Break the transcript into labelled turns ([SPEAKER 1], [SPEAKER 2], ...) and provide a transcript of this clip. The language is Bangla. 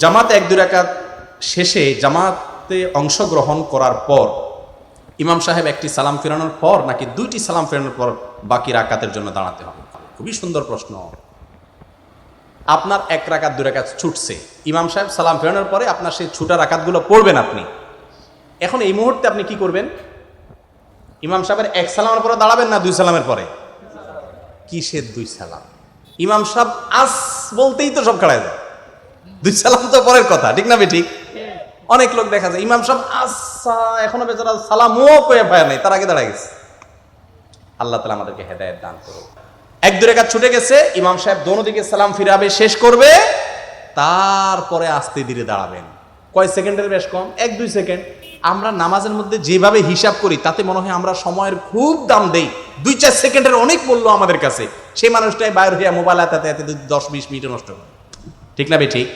[SPEAKER 1] জামাত এক দুই রাকাত শেষে জামাতে অংশগ্রহণ করার পর ইমাম সাহেব একটি সালাম ফেরানোর পর নাকি দুইটি সালাম ফেরানোর পর বাকি রাকাতের জন্য দাঁড়াতে হবে? খুবই সুন্দর প্রশ্ন। আপনার এক রাকাত, দুই রাকাত ছুটছে। ইমাম সাহেব সালাম ফেরানোর পরে আপনার সেই ছুটা রাকাতগুলো পড়বেন আপনি। এখন এই মুহূর্তে আপনি কি করবেন? ইমাম সাহেবের এক সালামের পরে দাঁড়াবেন না দুই সালামের পরে? কিসের দুই সালাম? ইমাম সাহেব আস বলতেই তো সব খাড়ায় যায়। দুই সালাম তো পরের কথা, ঠিক না ঠিক অনেক লোক দেখা যায়, ইমাম সাহেব আসা এখনও বেচারা সালামও কয়ে পায় নাই, তার আগে দাঁড়ায় গেছে। আল্লাহ তালা আমাদেরকে হেদায়ত দান করো এক দু রেখা ছুটে গেছে, ইমাম সাহেব দোনো দিকে সালাম ফিরাবে, শেষ করবে, তারপরে আস্তে ধীরে দাঁড়াবেন। কয় সেকেন্ডের বেশ কম? এক, দুই সেকেন্ড। আমরা নামাজের মধ্যে যেভাবে হিসাব করি, তাতে মনে হয় আমরা সময়ের খুব দাম দেই। দুই, চার সেকেন্ডের অনেক মূল্য আমাদের কাছে। সেই মানুষটাই বাইর হইয়া মোবাইল হাতে হাতে দশ, বিশ মিনিট নষ্ট করে। ঠিক না বে ঠিক